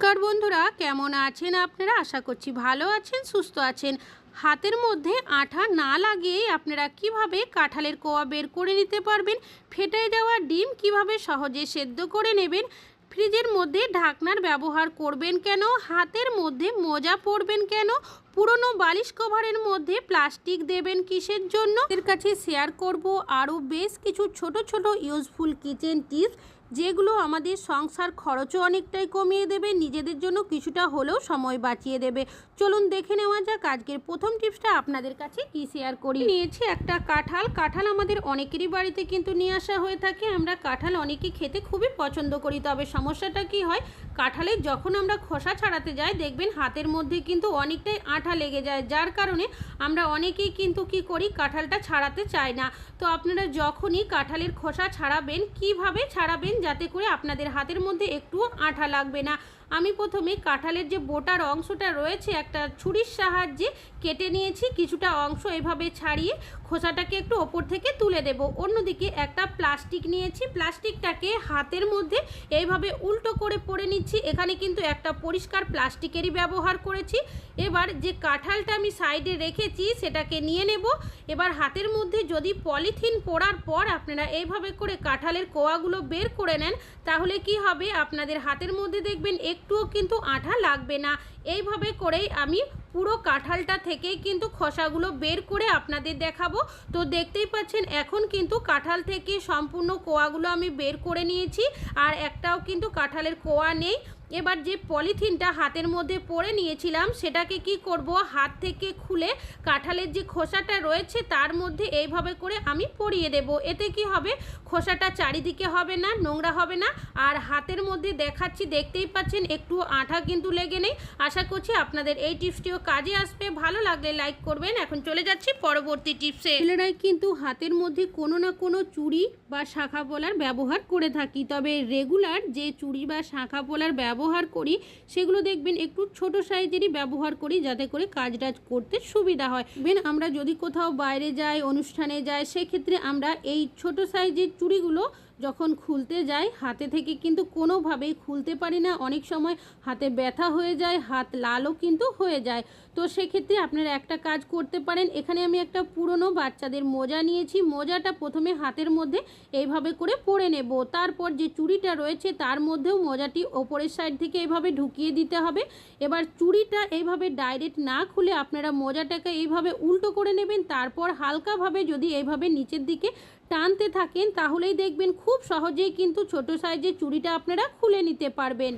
নমস্কার বন্ধুরা, কেমন আছেন আপনারা? আশা করছি ভালো আছেন, সুস্থ আছেন। হাতের মধ্যে আঠা না লাগিয়েই আপনারা কীভাবে কাঁঠালের কোয়া বের করে নিতে পারবেন? ফেটে যাওয়া ডিম কীভাবে সহজে সেদ্ধ করে নেবেন? ফ্রিজের মধ্যে ঢাকনার ব্যবহার করবেন কেন? হাতের মধ্যে মোজা পরবেন কেন? পুরনো বালিশ কভারের মধ্যে প্লাস্টিক দেবেন কিসের জন্য? এর কাছে শেয়ার করব আরও বেশ কিছু ছোট ছোট ইউজফুল কিচেন টিপস যেগুলো আমাদের সংসার খরচও অনেকটাই কমিয়ে দেবে, নিজেদের জন্য কিছুটা হলেও সময় বাঁচিয়ে দেবে। চলুন দেখে নেওয়া যাক আজকের প্রথম টিপসটা আপনাদের কাছে কি শেয়ার করি। নিয়েছি একটা কাঁঠাল। কাঁঠাল আমাদের অনেকেরই বাড়িতে কিন্তু নিয়ে আসা হয়ে থাকে। আমরা কাঁঠাল অনেকে খেতে খুবই পছন্দ করি। তবে সমস্যাটা কি হয়? কাঁঠালের যখন আমরা খোসা ছাড়াতে যাই, দেখবেন হাতের মধ্যে কিন্তু অনেকটাই আঠা লেগে যায়। যার কারণে আমরা অনেকেই কিন্তু কি করি? কাঁঠালটা ছাড়াতে চাই না। তো আপনারা যখনই কাঁঠালের খোসা ছাড়াবেন, কীভাবে ছাড়াবেন যাতে করে আপনাদের হাতের মধ্যে একটুও আঠা লাগবে না। আমি প্রথমে কাঁঠালের যে বোটার অংশটা রয়েছে, একটা ছুরির সাহায্যে কেটে নিয়েছি, কিছুটা অংশ এভাবে ছাড়িয়ে খোসাটাকে একটু ওপর থেকে তুলে দেব। অন্যদিকে একটা প্লাস্টিক নিয়েছি, প্লাস্টিকটাকে হাতের মধ্যে এইভাবে উল্টো করে পরে নিচ্ছি। এখানে কিন্তু একটা পরিষ্কার প্লাস্টিকেরই ব্যবহার করেছি। এবার যে কাঁঠালটা আমি সাইডে রেখেছি, সেটাকে নিয়ে নেব। এবার হাতের মধ্যে যদি পলিথিন পরার পর আপনারা এইভাবে করে কাঁঠালের কোয়াগুলো বের করে নেন, তাহলে কি হবে? আপনাদের হাতের মধ্যে দেখবেন একটুও কিন্তু আঠা লাগবে না। এইভাবে করেই আমি পুরো কাঁঠালটা থেকেই কিন্তু খসাগুলো বের করে আপনাদের দেখাবো। তো দেখতেই পাচ্ছেন, এখন কিন্তু কাঁঠাল থেকে সম্পূর্ণ কোয়াগুলো আমি বের করে নিয়েছি। আর একটাও কিন্তু কাঁঠালের কোয়া নেই। এবার যে পলিথিনটা হাতের মধ্যে পরে নিয়েছিলাম, সেটাকে কি করব? হাত থেকে খুলে কাঁঠালের যে খোসাটা রয়েছে, তার মধ্যে এইভাবে করে আমি পরিয়ে দেব। এতে কি হবে? খোসাটা চারিদিকে হবে না, নোংরা হবে না। আর হাতের মধ্যে দেখাচ্ছি, দেখতেই পাচ্ছেন, একটু আঠা কিন্তু লেগে নেই। আশা করছি আপনাদের এই টিপসটিও কাজে আসবে। ভালো লাগলে লাইক করবেন। এখন চলে যাচ্ছি পরবর্তী টিপসে। ছেলেরাই কিন্তু হাতের মধ্যে কোনো না কোনো চুড়ি বা শাখা পোলার ব্যবহার করে থাকি। তবে রেগুলার যে চুড়ি বা শাখা পোলার ব্যবহার করি, সেগুলো দেখবেন একটু ছোট সাইজেরই ব্যবহার করি যাতে করে কাজ টাজ করতে সুবিধা হয়। বেন আমরা যদি কোথাও বাইরে যাই, অনুষ্ঠানে যাই, সেক্ষেত্রে আমরা এই ছোট সাইজের চুড়িগুলো যখন খুলতে যাই, হাতে থেকে কিন্তু কোনোভাবেই খুলতে পারি না। অনেক সময় হাতে ব্যথা হয়ে যায়, হাত লালও কিন্তু হয়ে যায়। তো সেক্ষেত্রে আপনারা একটা কাজ করতে পারেন। এখানে আমি একটা পুরনো বাচ্চাদের মোজা নিয়েছি। মোজাটা প্রথমে হাতের মধ্যে এইভাবে করে পরে নেব। তারপর যে চুড়িটা রয়েছে, তার মধ্যেও মোজাটি ওপরের সাইড থেকে এইভাবে ঢুকিয়ে দিতে হবে। এবার চুড়িটা এইভাবে ডাইরেক্ট না খুলে আপনারা মোজাটাকে এইভাবে উল্টো করে নেবেন। তারপর হালকাভাবে যদি এইভাবে নিচের দিকে টানতে থাকেন, তাহলেই দেখবেন খুব সহজেই কিন্তু ছোট সাইজের চুড়িটা আপনারা খুলে নিতে পারবেন।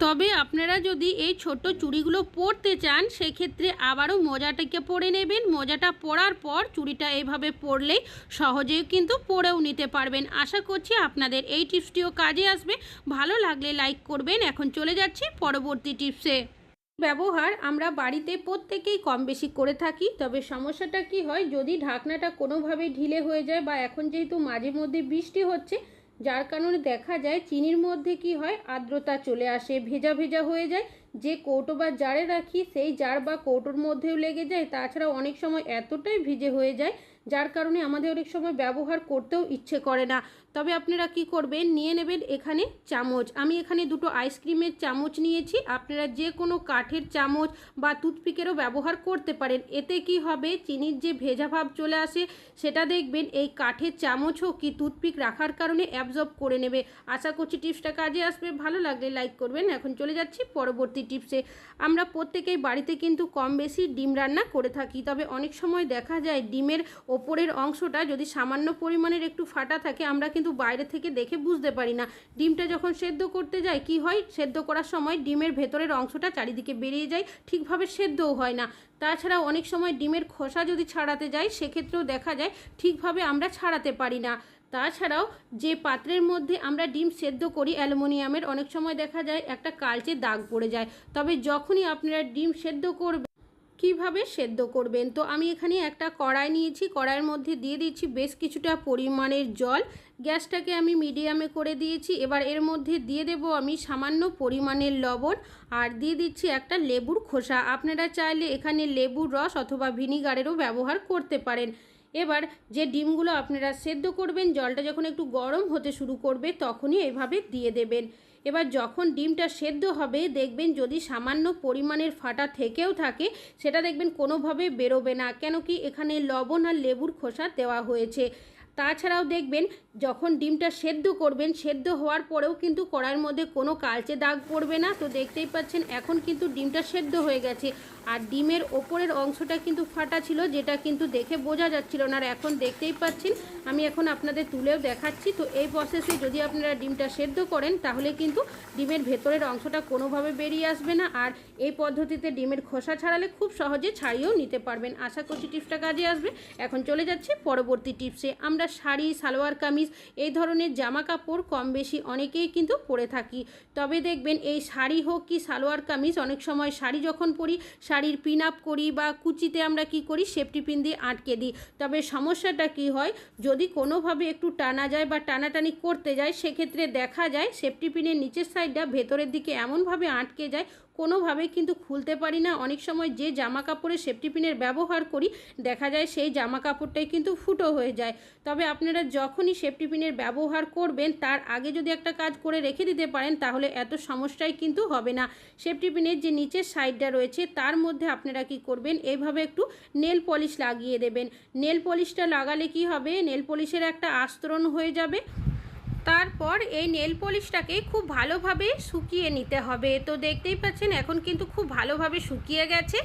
তবে আপনারা যদি এই ছোট চুড়িগুলো পরতে চান, সেক্ষেত্রে আবারও মোজাটাকে পরে নেবেন। মোজাটা পরার পর চুড়িটা এইভাবে পরলেই সহজেই কিন্তু পরেও নিতে পারবেন। আশা করছি আপনাদের এই টিপসটিও কাজে আসবে। ভালো লাগলে লাইক করবেন। এখন চলে যাচ্ছি পরবর্তী টিপসে। ব্যবহার আমরা বাড়িতে প্রত্যেকেই কম বেশি করে থাকি। তবে সমস্যাটা কি হয়, যদি ঢাকনাটা কোনোভাবে ঢিলে হয়ে যায় বা এখন যেহেতু মাঝে মধ্যে বৃষ্টি হচ্ছে, যার কারণে দেখা যায় চিনির মধ্যে কি হয়, আর্দ্রতা চলে আসে, ভেজা ভেজা হয়ে যায়। যে কৌটো বা জারে রাখি, সেই জার বা কৌটোর মধ্যেও লেগে যায়। তাছাড়া অনেক সময় এতটাই ভিজে হয়ে যায়, যার কারণে আমাদের অনেক সময় ব্যবহার করতেও ইচ্ছে করে না। তবে আপনারা কি করবেন? নিয়ে নেবেন এখানে চামচ। আমি এখানে দুটো আইসক্রিমের চামচ নিয়েছি। আপনারা যে কোনো কাঠের চামচ বা টুথপিকেরও ব্যবহার করতে পারেন। এতে কি হবে? চিনির যে ভেজা ভাব চলে আসে, সেটা দেখবেন। এই কাঠের চামচ হোক কি টুথপিক রাখার কারণে অ্যাবজর্ব করে নেবে। আশা করছি টিপসটা কাজে আসবে। ভালো লাগলে লাইক করবেন। এখন চলে যাচ্ছি পরবর্তী টিপসে। আমরা প্রত্যেকেই বাড়িতে কিন্তু কম বেশি ডিম রান্না করে থাকি। তবে অনেক সময় দেখা যায় ডিমের ওপরের অংশটা যদি সামান্য পরিমাণের একটু ফাটা থাকে, আমরা কিন্তু বাইরে থেকে দেখে বুঝতে পারি না। ডিমটা যখন সেদ্ধ করতে যাই কি হয়? সেদ্ধ করার সময় ডিমের ভেতরের অংশটা চারিদিকে বেরিয়ে যায়, ঠিকভাবে সেদ্ধও হয় না। তাছাড়া অনেক সময় ডিমের খোসা যদি ছাড়াতে যাই সেক্ষেত্রেও দেখা যায় ঠিকভাবে আমরা ছাড়াতে পারি না। তাছাড়াও যে পাত্রের মধ্যে আমরা ডিম সেদ্ধ করি, অ্যালুমিনিয়ামের, অনেক সময় দেখা যায় একটা কালচে দাগ পড়ে যায়। তবে যখনই আপনারা ডিম সেদ্ধ করবেন কীভাবে সেদ্ধ করবেন? তো আমি এখানে একটা কড়াই নিয়েছি। কড়াইয়ের মধ্যে দিয়ে দিচ্ছি বেশ কিছুটা পরিমাণের জল। গ্যাসটাকে আমি মিডিয়ামে করে দিয়েছি। এবার এর মধ্যে দিয়ে দেব আমি সামান্য পরিমাণের লবণ আর দিয়ে দিচ্ছি একটা লেবুর খোসা। আপনারা চাইলে এখানে লেবুর রস অথবা ভিনিগারেরও ব্যবহার করতে পারেন। এবার যে ডিমগুলো আপনারা সেদ্ধ করবেন, জলটা যখন একটু গরম হতে শুরু করবে তখনই এভাবে দিয়ে দেবেন। এবার যখন ডিমটা সেদ্ধ হবে, দেখবেন যদি সামান্য পরিমাণের ফাটা থেকেও থাকে, সেটা দেখবেন কোনোভাবে বেরোবে না, কেন কি এখানে লবণ আর লেবুর খোসা দেওয়া হয়েছে। তাছাড়াও দেখবেন, যখন ডিমটা সেদ্ধ করবেন, সেদ্ধ হওয়ার পরেও কিন্তু কড়াইয়ের মধ্যে কোনো কালচে দাগ পড়বে না। তো দেখতেই পাচ্ছেন, এখন কিন্তু ডিমটা সেদ্ধ হয়ে গেছে। আর ডিমের ওপরের অংশটা কিন্তু ফাটা ছিল, যেটা কিন্তু দেখে বোঝা যাচ্ছিল না। আর এখন দেখতেই পাচ্ছেন, আমি এখন আপনাদের তুলেও দেখাচ্ছি। তো এই প্রসেসে যদি আপনারা ডিমটা সেদ্ধ করেন, তাহলে কিন্তু ডিমের ভেতরের অংশটা কোনোভাবে বেরিয়ে আসবে না। আর এই পদ্ধতিতে ডিমের খোসা ছাড়ালে খুব সহজে ছাড়িয়েও নিতে পারবেন। আশা করছি টিপসটা কাজে আসবে। এখন চলে যাচ্ছি পরবর্তী টিপসে। আমরা শাড়ি, সালোয়ার কামিজ, এই ধরনের জামা কাপড় কম বেশি অনেকেই কিন্তু পরে থাকি। তবে দেখবেন এই শাড়ি হোক কি সালোয়ার কামিজ, অনেক সময় শাড়ি যখন পরি, শাড়ির পিন আপ করি বা কুচিতে আমরা কি করি, সেফটি পিন দিয়ে আটকে দিই। তবে সমস্যাটা কি হয়, যদি কোনোভাবে একটু টানা যায় বা টানাটানি করতে যায়, সেক্ষেত্রে দেখা যায় সেফটি পিনের নিচের সাইডটা ভেতরের দিকে এমনভাবে আটকে যায় কোনোভাবে কিন্তু খুলতে পারি না। অনেক সময় যে জামা কাপড়ের সেফটি পিনের ব্যবহার করি, দেখা যায় সেই জামা কাপড়টাই কিন্তু ফুটো হয়ে যায়। তবে আপনারা যখনই সেফটি পিনের ব্যবহার করবেন, তার আগে যদি একটা কাজ করে রেখে দিতে পারেন, তাহলে এত সমস্যাই কিন্তু হবে না। সেফটি পিনের যে নিচের সাইডটা রয়েছে, তার মধ্যে আপনারা কি করবেন এইভাবে একটু নেল পলিশ লাগিয়ে দেবেন। নেল পলিশটা লাগালে কি হবে? নেল পলিশের একটা আস্তরণ হয়ে যাবে। তারপর এই নেল পলিশটাকে খুব ভালোভাবে শুকিয়ে নিতে হবে। তো দেখতেই পাচ্ছেন, এখন কিন্তু খুব ভালোভাবে শুকিয়ে গেছে।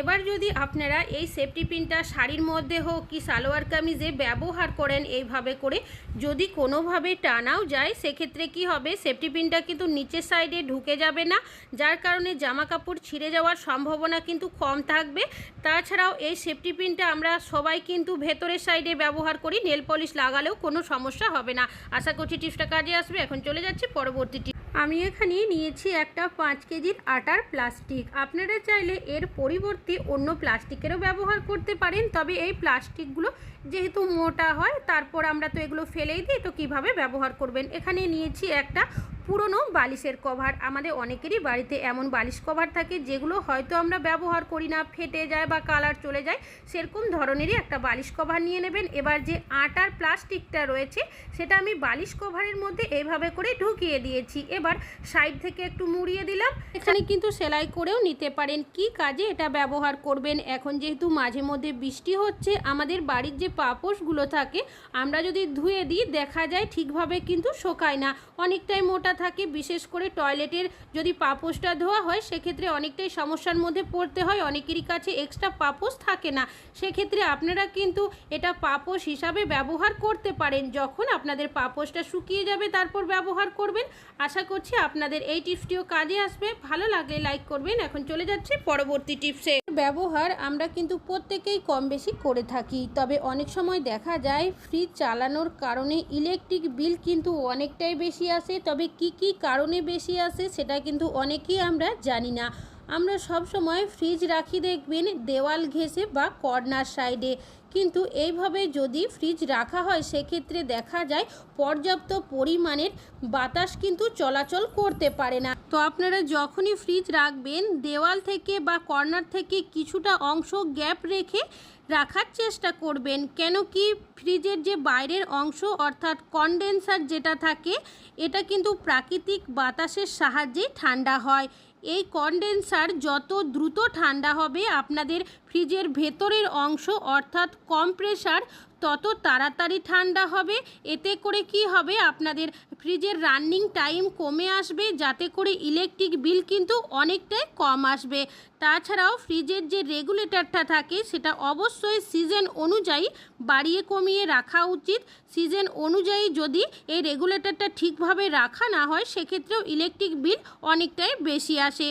এবার যদি আপনারা এই সেফটি পিনটা শাড়ির মধ্যে হোক কি সালোয়ার কামিজে ব্যবহার করেন এইভাবে করে, যদি কোনোভাবে টানাও যায়, সেক্ষেত্রে কি হবে? সেফটি পিনটা কিন্তু নিচের সাইডে ঢুকে যাবে না। যার কারণে জামা কাপড় ছিঁড়ে যাওয়ার সম্ভাবনা কিন্তু কম থাকবে। তাছাড়াও এই সেফটি পিনটা আমরা সবাই কিন্তু ভেতরের সাইডে ব্যবহার করি। নেল পলিশ লাগালেও কোনো সমস্যা হবে না। আশা করছি টিপসটা কাজে আসবে। এখন চলে যাচ্ছে পরবর্তী আমি এখানে নিয়েছি একটা পাঁচ কেজির আটার প্লাস্টিক। আপনারা চাইলে এর পরিবর্তে অন্য প্লাস্টিকেরও ব্যবহার করতে পারেন, তবে এই প্লাস্টিকগুলো যেহেতু মোটা হয়, তারপর আমরা তো এগুলো ফেলেই দিই, তো কীভাবে ব্যবহার করবেন? এখানে নিয়েছি একটা পুরনো বালিশের কভার। আমাদের অনেকেরই বাড়িতে এমন বালিশ কভার থাকে যেগুলো হয়তো আমরা ব্যবহার করি না, ফেটে যায় বা কালার চলে যায়। সেরকম ধরনেরই একটা বালিশ কভার নিয়ে নেবেন। এবার যে আটার প্লাস্টিকটা রয়েছে, সেটা আমি বালিশ কভারের মধ্যে এইভাবে করে ঢুকিয়ে দিয়েছি। এবার সাইড থেকে একটু মুড়িয়ে দিলাম। এখানে কিন্তু সেলাই করেও নিতে পারেন। কি কাজে এটা ব্যবহার করবেন? এখন যেহেতু মাঝে মধ্যে বৃষ্টি হচ্ছে, আমাদের বাড়ির যে পাপোশগুলো থাকে, আমরা যদি ধুয়ে দিই, দেখা যায় ঠিকভাবে কিন্তু শোকায় না। অনেকটাই মোটা থাকে, বিশেষ করে টয়লেটের যদি পাপোশটা ধোয়া হয়, সেক্ষেত্রে অনেকটাই সমস্যার মধ্যে পড়তে হয়, অনেকেরই কাছে এক্সট্রা পাপোশ থাকে না। সেক্ষেত্রে আপনারা কিন্তু এটা পাপোশ হিসাবে ব্যবহার করতে পারেন। যখন আপনাদের পাপোশটা শুকিয়ে যাবে, তারপর ব্যবহার করবেন। আশা করছি আপনাদের এই টিপসটিও কাজে আসবে। ভালো লাগলে লাইক করবেন। এখন চলে যাচ্ছে পরবর্তী টিপসে। ব্যবহার আমরা কিন্তু প্রত্যেকেই কম বেশি করে থাকি। তবে অনেক সময় দেখা যায়, ফ্রিজ চালানোর কারণে ইলেকট্রিক বিল কিন্তু অনেকটাই বেশি আসে। তবে কি কি কারণে বেশি আসে সেটা কিন্তু অনেকেই আমরা জানি না। আমরা সব সময় ফ্রিজ রাখি দেখবেন, দেওয়াল ঘেসে বা কর্নার সাইডে। কিন্তু এইভাবে যদি ফ্রিজ রাখা হয়, সেক্ষেত্রে দেখা যায় পর্যাপ্ত পরিমাণের বাতাস কিন্তু চলাচল করতে পারে না। তো আপনারা যখনই ফ্রিজ রাখবেন, দেওয়াল থেকে বা কর্নার থেকে কিছুটা অংশ গ্যাপ রেখে রাখার চেষ্টা করবেন। কেন কি ফ্রিজের যে বাইরের অংশ, অর্থাৎ কনডেন্সার যেটা থাকে, এটা কিন্তু প্রাকৃতিক বাতাসের সাহায্যে ঠান্ডা হয়। এই কনডেন্সার যত দ্রুত ঠান্ডা হবে আপনাদের ফ্রিজের ভেতরের অংশ অর্থাৎ কম্প্রেসার তত তাড়াতাড়ি ঠান্ডা হবে। এতে করে কি হবে? আপনাদের ফ্রিজের রানিং টাইম কমে আসবে, যাতে করে ইলেকট্রিক বিল কিন্তু অনেকটাই কম আসবে। তাছাড়াও ফ্রিজের যে রেগুলেটরটা থাকে, সেটা অবশ্যই সিজন অনুযায়ী বাড়িয়ে কমিয়ে রাখা উচিত। সিজন অনুযায়ী যদি এই রেগুলেটরটা ঠিকভাবে রাখা না হয়, সেক্ষেত্রেও ইলেকট্রিক বিল অনেকটাই বেশি আসে।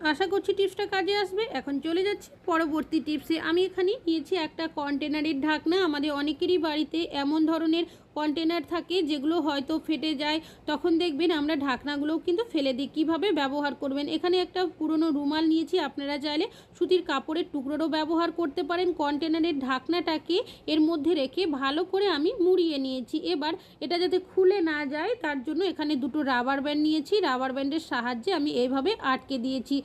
আশা করছি টিপসটা কাজে আসবে। এখন চলে যাচ্ছি পরবর্তী টিপসে। আমি এখানে নিয়েছি একটা কন্টেনারের ঢাকনা। আমাদের অনেকেরই বাড়িতে এমন ধরনের কন্টেনার থাকে, যেগুলো হয়তো ফেটে যায়, তখন দেখবেন আমরা ঢাকনাগুলোও কিন্তু ফেলে দিই। কীভাবে ব্যবহার করবেন? এখানে একটা পুরনো রুমাল নিয়েছি, আপনারা চাইলে সুতির কাপড়ের টুকরোরও ব্যবহার করতে পারেন। কন্টেনারের ঢাকনাটাকে এর মধ্যে রেখে ভালো করে আমি মুড়িয়ে নিয়েছি। এবার এটা যাতে খুলে না যায়, তার জন্য এখানে দুটো রাবার ব্যান্ড নিয়েছি। রাবার ব্যান্ডের সাহায্যে আমি এইভাবে আটকে দিয়েছি।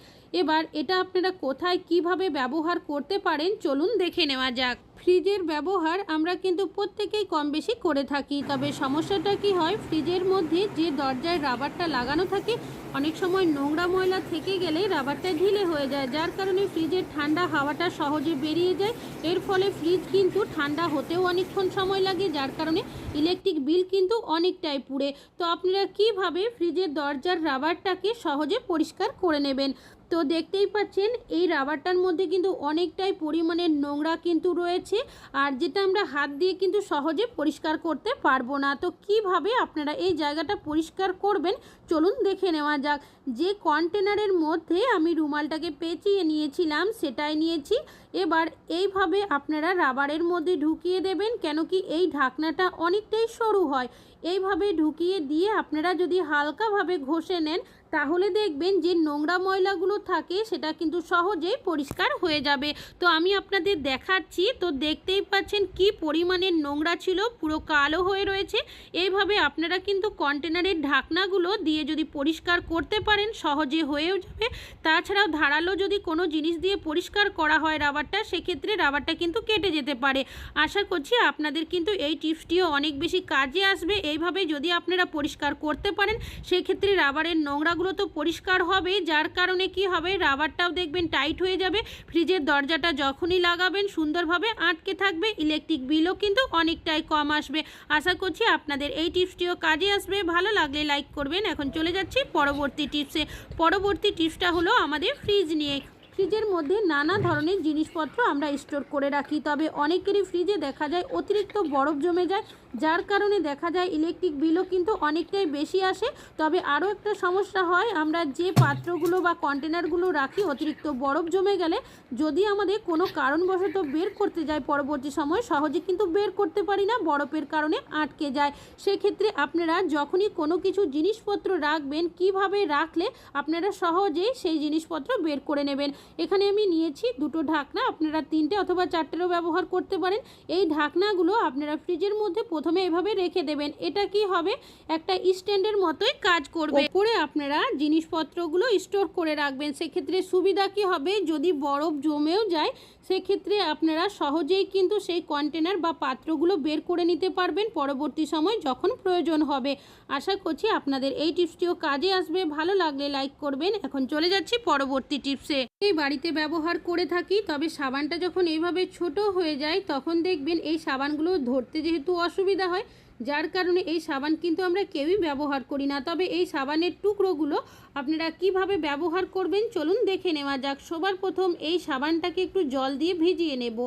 এবার এটা আপনারা কোথায়, কীভাবে ব্যবহার করতে পারেন, চলুন দেখে নেওয়া যাক। ফ্রিজের ব্যবহার আমরা কিন্তু প্রত্যেকেই কম বেশি করে থাকি। তবে সমস্যাটা কি হয়? ফ্রিজের মধ্যে যে দরজায় রাবারটা লাগানো থাকে, অনেক সময় নোংরা ময়লা থেকে গেলে রাবারটা ঢিলে হয়ে যায়। যার কারণে ফ্রিজের ঠান্ডা হাওয়াটা সহজে বেরিয়ে যায়। এর ফলে ফ্রিজ কিন্তু ঠান্ডা হতেও অনেকক্ষণ সময় লাগে, যার কারণে ইলেকট্রিক বিল কিন্তু অনেকটাই পুড়ে। তো আপনারা কীভাবে ফ্রিজের দরজার রাবারটাকে সহজে পরিষ্কার করে নেবেন? তো দেখতেই পাচ্ছেন, এই রাবারটার মধ্যে কিন্তু অনেকটাই পরিমাণের নোংরা কিন্তু রয়েছে আর যেটা আমরা হাত দিয়ে কিন্তু সহজে পরিষ্কার করতে পারব না। তো কীভাবে আপনারা এই জায়গাটা পরিষ্কার করবেন? চলুন দেখে নেওয়া যাক। যে কন্টেনারের মধ্যে আমি রুমালটাকে পেঁচিয়ে নিয়েছিলাম, সেটাই নিয়েছি। এবার এইভাবে আপনারা রাবারের মধ্যে ঢুকিয়ে দেবেন, কেন কি এই ঢাকনাটা অনেকটাই সরু হয়। এইভাবে ঢুকিয়ে দিয়ে আপনারা যদি হালকাভাবে ঘষে নেন, তাহলে দেখবেন যে নোংরা ময়লাগুলো থাকে, সেটা কিন্তু সহজেই পরিষ্কার হয়ে যাবে। তো আমি আপনাদের দেখাচ্ছি, তো দেখতেই পাচ্ছেন কি পরিমাণের নোংরা ছিল, পুরো কালো হয়ে রয়েছে। এইভাবে আপনারা কিন্তু কন্টেনারের ঢাকনাগুলো দিয়ে যদি পরিষ্কার করতে পারেন, সহজে হয়েও যাবে। তাছাড়াও ধারালো যদি কোনো জিনিস দিয়ে পরিষ্কার করা হয় রাবারটা, সেক্ষেত্রে রাবারটা কিন্তু কেটে যেতে পারে। আশা করছি আপনাদের কিন্তু এই টিপসটিও অনেক বেশি কাজে আসবে এইভাবে যদি আপনারা পরিষ্কার করতে পারেন, সেক্ষেত্রে রাবারের নোংরাগুলো তো পরিষ্কার হবে যার কারণে কি হবে? রাবারটাও দেখবেন টাইট হয়ে যাবে। ফ্রিজের দরজাটা যখনই লাগাবেন, সুন্দরভাবে আটকে থাকবে। ইলেকট্রিক বিলও কিন্তু অনেকটাই কম আসবে। আশা করছি আপনাদের এই টিপসটিও কাজে আসবে। ভালো লাগলে লাইক করবেন। এখন চলে যাচ্ছি পরবর্তী টিপসে। পরবর্তী টিপসটা হলো আমাদের ফ্রিজ নিয়ে। ফ্রিজের মধ্যে নানা ধরনের জিনিসপত্র আমরা স্টোর করে রাখি। তবে অনেকেরই ফ্রিজে দেখা যায় অতিরিক্ত বরফ জমে যায়। যার কারণে দেখা যায় ইলেকট্রিক বিলও কিন্তু অনেকটাই বেশি আসে। তবে আরও একটা সমস্যা হয়, আমরা যে পাত্রগুলো বা কন্টেনারগুলো রাখি, অতিরিক্ত বরফ জমে গেলে যদি আমাদের কোনো কারণবশত বের করতে যায় পরবর্তী সময়, সহজে কিন্তু বের করতে পারি না, বরফের কারণে আটকে যায়। সেক্ষেত্রে আপনারা যখনই কোনো কিছু জিনিসপত্র রাখবেন, কীভাবে রাখলে আপনারা সহজেই সেই জিনিসপত্র বের করে নেবেন? এখানে আমি নিয়েছি দুটো ঢাকনা, আপনারা তিনটে অথবা চারটেরও ব্যবহার করতে পারেন। এই ঢাকনাগুলো আপনারা ফ্রিজের মধ্যে প্রথমে এভাবে রেখে দেবেন। এটা কি হবে? একটা স্ট্যান্ডের মতোই কাজ করবে। ওপরে আপনারা জিনিসপত্রগুলো স্টোর করে রাখবেন। সেক্ষেত্রে সুবিধা কি হবে? যদি বরফ জমেও যায়, সেক্ষেত্রে আপনারা সহজেই কিন্তু সেই কন্টেনার বা পাত্রগুলো বের করে নিতে পারবেন পরবর্তী সময় যখন প্রয়োজন হবে। আশা করছি আপনাদের এই টিপসটিও কাজে আসবে। ভালো লাগলে লাইক করবেন। এখন চলে যাচ্ছি পরবর্তী টিপসে। এই বাড়িতে ব্যবহার করে থাকি, তবে সাবানটা যখন এইভাবে ছোট হয়ে যায়, তখন দেখবেন এই সাবানগুলো ধরতে যেহেতু অসুবিধা হয়। যার কারণে এই সাবান কিন্তু আমরা কেউই ব্যবহার করি না। তবে এই সাবানের টুকরোগুলো আপনারা কীভাবে ব্যবহার করবেন চলুন দেখে নেওয়া যাক। সবার প্রথম এই সাবানটাকে একটু জল দিয়ে ভিজিয়ে নেব।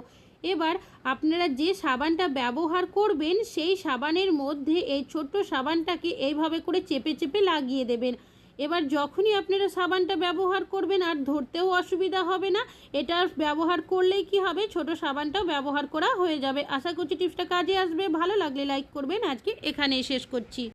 এবার আপনারা যে সাবানটা ব্যবহার করবেন, সেই সাবানের মধ্যে এই ছোট্ট সাবানটাকে এইভাবে করে চেপে চেপে লাগিয়ে দেবেন। এবার যখনই আপনারা সাবানটা ব্যবহার করবেন আর ধরতেও অসুবিধা হবে না, এটা ব্যবহার করলেই কি হবে? ছোট সাবানটাও ব্যবহার করা হয়ে যাবে। আশা করছি টিপসটা কাজে আসবে। ভালো লাগলে লাইক করবেন। আজকে এখানেই শেষ করছি।